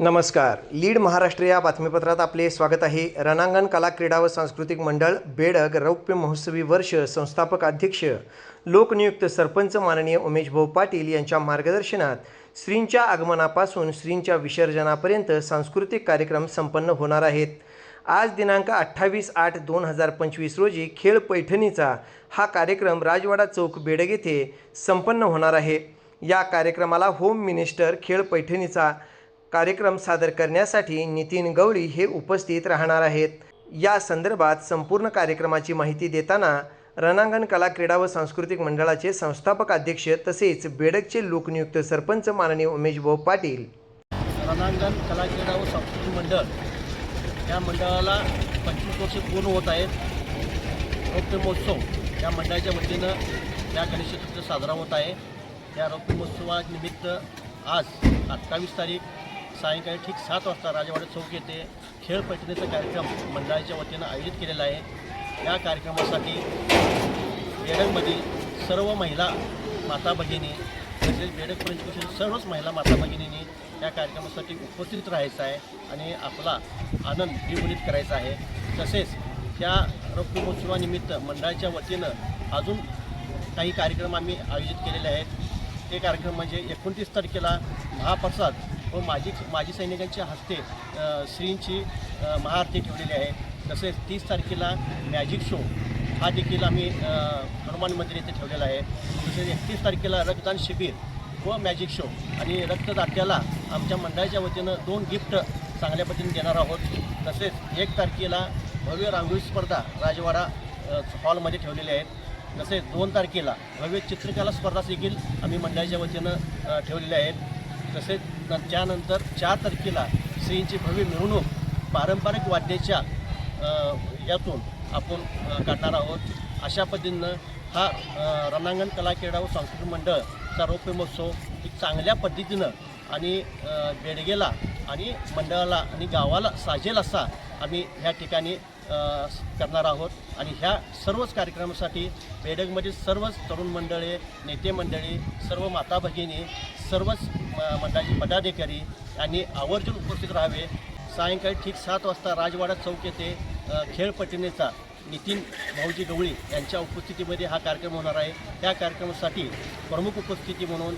नमस्कार. लीड महाराष्ट्र या बातमीपत्रात आपले स्वागत आहे. रणांगण कला क्रीडा व सांस्कृतिक मंडळ बेडग रौप्य महोत्सवी वर्ष संस्थापक अध्यक्ष लोकनियुक्त सरपंच माननीय उमेशभाऊ पाटील यांच्या मार्गदर्शनात श्रींच्या आगमनापासून श्रींच्या विसर्जनापर्यंत सांस्कृतिक कार्यक्रम संपन्न होणार आहेत. आज दिनांक अठ्ठावीस आठ दोन हजार पंचवीस रोजी खेळ पैठणीचा हा कार्यक्रम राजवाडा चौक बेडग येथे संपन्न होणार आहे. या कार्यक्रमाला होम मिनिस्टर खेळ पैठणीचा कार्यक्रम सादर करण्यासाठी नितीन गवळी हे उपस्थित राहणार आहेत. या संदर्भात संपूर्ण कार्यक्रमाची माहिती देताना रणांगण कला क्रीडा व सांस्कृतिक मंडळाचे संस्थापक अध्यक्ष तसेच बेडकचे लोकनियुक्त सरपंच माननीय उमेश भाऊ पाटील. रणांगण कला क्रीडा व सांस्कृतिक मंडळ या मंडळाला पंचवीस वर्ष पूर्ण होत आहेत. रौप्य महोत्सव या मंडळाच्या वतीनं या गणेश चतुर्थी साजरा होत आहे. या रौप्य महोत्सवानिमित्त आज अठ्ठावीस तारीख सायंकाळी ठीक सात वाजता राजवाडा चौक येथे खेळ पैठणीचा कार्यक्रम मंडळाच्या वतीनं आयोजित केलेला आहे. या कार्यक्रमासाठी बेडकमधील सर्व महिला माता भगिनी तसेच बेडक पंचकृषी सर्वच महिला माता भगिनींनी या कार्यक्रमासाठी उपस्थित राहायचं आहे आणि आपला आनंद द्विगुणित करायचा आहे. तसेच त्या रक्तमहोत्सवानिमित्त मंडळाच्या वतीनं अजून काही कार्यक्रम आम्ही आयोजित केलेले आहेत. ते कार्यक्रम म्हणजे एकोणतीस तारखेला महाप्रसाद व माजी माजी सैनिकांच्या हस्ते श्रींची महाआरती ठेवलेली आहे. तसेच तीस तारखेला मॅजिक शो हा देखील आम्ही हनुमान मंदिर येथे ठेवलेला आहे. तसेच एकतीस तारखेला रक्तदान शिबिर व मॅजिक शो आणि रक्तदात्याला आमच्या मंडळाच्या वतीनं दोन गिफ्ट चांगल्या पद्धतीने देणार आहोत. तसेच एक तारखेला भव्य रांगोळी स्पर्धा राजवाडा हॉलमध्ये ठेवलेल्या आहेत तसेच दोन तारखेला भव्य चित्रकला स्पर्धा देखील आम्ही मंडळाच्या वतीनं ठेवलेल्या आहेत. तसेच त्यानंतर चार तारखेला श्रींची भव्य मिरवणूक पारंपरिक वाद्याच्या यातून आपण काढणार आहोत. अशा पद्धतीनं हा रणांगण कला क्रीडा व सांस्कृतिक मंडळचा रौप्य महोत्सव एक चांगल्या पद्धतीनं आणि बेडगेला आणि मंडळाला आणि गावाला साजेल असा आम्ही ह्या ठिकाणी करणार आहोत. आणि ह्या सर्वच कार्यक्रमासाठी बेडगमधील सर्वच तरुण मंडळे नेते मंडळी सर्व माता भगिनी सर्वच म- मंडळाचे पदाधिकारी यांनी आवर्जून उपस्थित राहावे. सायंकाळी ठीक सात वाजता राजवाडा चौक येथे खेळपटिनेचा नितीन भाऊजी गवळी यांच्या उपस्थितीमध्ये हा कार्यक्रम होणार आहे. त्या कार्यक्रमासाठी प्रमुख उपस्थिती म्हणून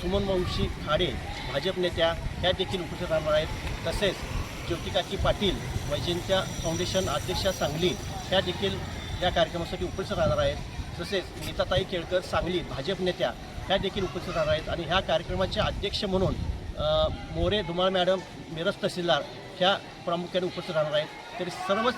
सुमन वंशी खाडे भाजप नेत्या त्या देखील उपस्थित राहणार आहेत. तसेच ज्योतिकाकी पाटील वैजंत्या फाउंडेशन अध्यक्षा सांगली त्या देखील या कार्यक्रमासाठी उपस्थित राहणार आहेत. तसेच नीताताई केळकर सांगली भाजप नेत्या ह्या देखील उपस्थित राहणार आहेत. आणि ह्या कार्यक्रमाचे अध्यक्ष म्हणून मोरे धुमाळ मॅडम मिरज तहसीलदार ह्या प्रामुख्याने उपस्थित राहणार आहेत. तरी सर्वच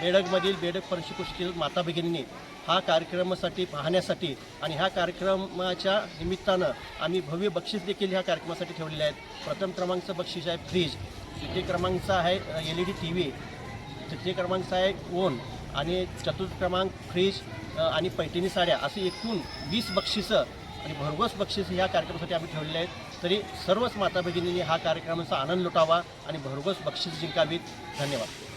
बेडगमधील बेडग परिशिकुशील माता भगिनींनी हा कार्यक्रमासाठी पाहण्यासाठी आणि ह्या कार्यक्रमाच्या निमित्तानं आम्ही भव्य बक्षीस देखील ह्या कार्यक्रमासाठी ठेवलेले आहेत. प्रथम क्रमांकचं बक्षीस आहे फ्रीज द्वितीय क्रमांकचं आहे L E D T V तृतीय क्रमांकचा आहे ओन आणि चतुर्थ क्रमांक फ्रीज आणि पैठणी साड्या. असे एकूण वीस बक्षिसं आणि भरघोस बक्षीस ह्या कार्यक्रमासाठी आम्ही ठेवलेले आहेत. तरी सर्वच माता भगिनींनी हा कार्यक्रमाचा आनंद लुटावा आणि भरघोस बक्षीस जिंकावीत. धन्यवाद.